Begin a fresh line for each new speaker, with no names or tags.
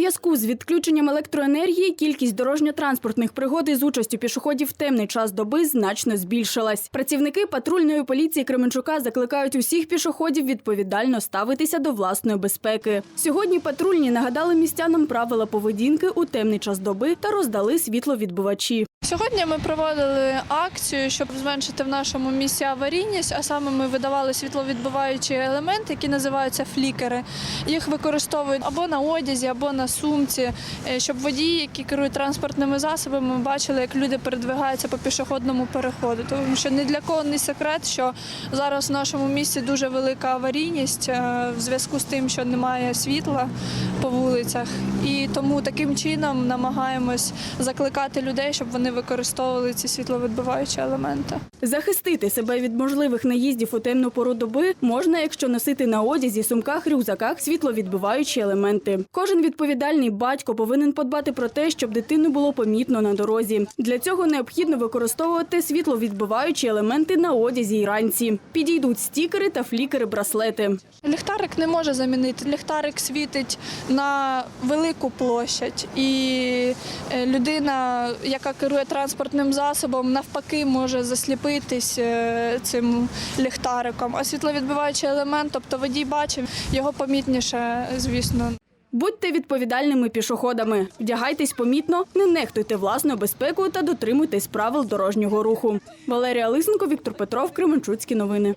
зв'язку з відключенням електроенергії кількість дорожньо-транспортних пригод із участю пішоходів в темний час доби значно збільшилась. Працівники патрульної поліції Кременчука закликають усіх пішоходів відповідально ставитися до власної безпеки. Сьогодні патрульні нагадали містянам правила поведінки у темний час доби та роздали світловідбивачі.
Сьогодні ми проводили акцію, щоб зменшити в нашому місці аварійність, а саме ми видавали світловідбиваючі елементи, які називаються флікери. Їх використовують або на одязі, або на сумці, е, щоб водії, які керують транспортними засобами, бачили, як люди передвигаються по пішохідному переходу. Тому що ні для кого не секрет, що зараз в нашому місті дуже велика аварійність е, в зв'язку з тим, що немає світла по вулицях. І тому таким чином намагаємось закликати людей, щоб вони використовували ці світловідбиваючі елементи.
Захистити себе від можливих наїздів у темну пору доби можна, якщо носити на одязі, сумках, рюкзаках світловідбиваючі елементи. Кожен відповідальний батько повинен подбати про те, щоб дитину було помітно на дорозі. Для цього необхідно використовувати світловідбиваючі елементи на одязі й ранці. Підійдуть стікери та флікери-браслети.
Ліхтарик не може замінити. Ліхтарик світить на велику площадь, і е, людина, яка керує транспортним засобом, навпаки може засліпитись е, цим ліхтариком. А світловідбиваючий елемент, тобто водій бачив, його помітніше, звісно,
Будьте відповідальними пішоходами, вдягайтесь помітно, не нехтуйте власною безпекою та дотримуйтесь правил дорожнього руху. Валерія Лисенко, Віктор Петров, Кременчуцькі новини.